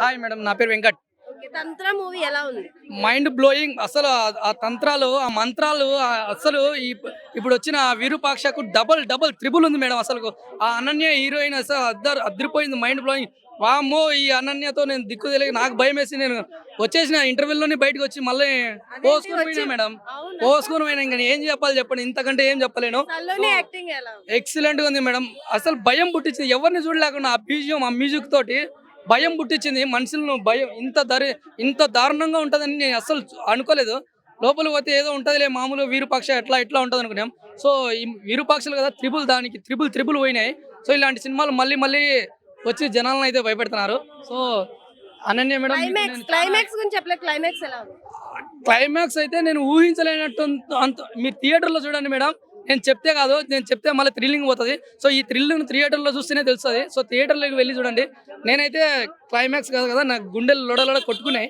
Hi madam నా పేరు Venkat. Okay తంత్ర movie ఎలా ఉంది? మైండ్ బ్లోయింగ్ అసలు ఆ- తంత్రాలు ఆ మంత్రాలు అసలు ఇప్పుడు వచ్చిన విరూపాక్షకు డబల్ డబల్ త్రిబుల్ ఉంది మేడం అసలు. ఆ అనన్య హీరోయిన్ అసలు అద్దరు అద్దరిపోయింది మైండ్ బ్లోయింగ్. వామ్మో ఈ అనన్యతో నేను దిక్కు తెలియక నాకు భయం వేసి నేను వచ్చేసిన ఇంటర్వ్యూలోనే బయటకు వచ్చి మళ్ళీ పోసుకొని పోయినా మేడం? పోసుకొని పోయినా ఇంకా ఏం చెప్పాలి చెప్పండి ఇంతకంటే ఏం చెప్పలేను. ఎక్సలెంట్గా ఉంది మేడం. అసలు భయం పుట్టించింది ఎవరిని చూడలేకుండా ఆ బీజియం ఆ మ్యూజిక్ తోటి. భయం పుట్టించింది. మనుషులను భయం ఇంత దరి ఇంత దారుణంగా ఉంటుందని నేను అసలు అనుకోలేదు. లోపల పోతే ఏదో ఉంటుందిలే మామూలు వీరుపక్ష ఎట్లా ఎట్లా ఉంటుంది అనుకున్నాం. సో ఈ వీరుపక్షలు కదా త్రిబుల్ దానికి త్రిబుల్ త్రిబుల్ పోయినాయి. సో ఇలాంటి సినిమాలు మళ్ళీ మళ్ళీ వచ్చి జనాలను అయితే భయపెడుతున్నారు. సో అనన్య మేడం మీకు క్లైమాక్స్ గురించి చెప్పలే క్లైమాక్స్ ఎలా క్లైమాక్స్ అయితే నేను ఊహించలేనట్టు అంత మీరు థియేటర్లో చూడండి మేడం. నేను చెప్తే కాదు నేను చెప్తే మళ్ళీ థ్రిల్లింగ్ పోతుంది. సో ఈ థ్రిల్ థియేటర్లో చూస్తేనే తెలుస్తుంది. సో థియేటర్లోకి వెళ్ళి చూడండి. నేనైతే క్లైమాక్స్ కాదు కదా నాకు గుండెలు లొడలొడ కొట్టుకున్నాయి.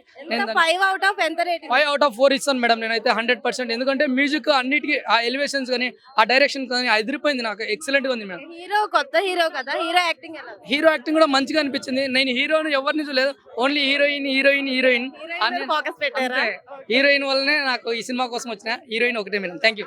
ఫైవ్ అవుట్ ఆఫ్ ఎంత rating five out of four ఇస్తాను మేడం నేనైతే హండ్రెడ్ పర్సెంట్ ఎందుకంటే మ్యూజిక్ అన్నిటికీ ఆ ఎలివేషన్స్ కానీ ఆ డైరెక్షన్ కానీ అదిరిపోయింది నాకు. ఎక్సలెంట్గా ఉంది మేడం. హీరో కొత్త హీరో కదా. హీరో యాక్టింగ్ హీరో యాక్టింగ్ కూడా మంచిగా అనిపించింది. నేను హీరోని ఎవరిని చూడలేదు. Only heroine heroine heroine heroine focus పెట్టారా? హీరోయిన్ వల్లనే నాకు ఈ సినిమా కోసం వచ్చిన. హీరోయిన్ ఒకటే మేడం. Thank you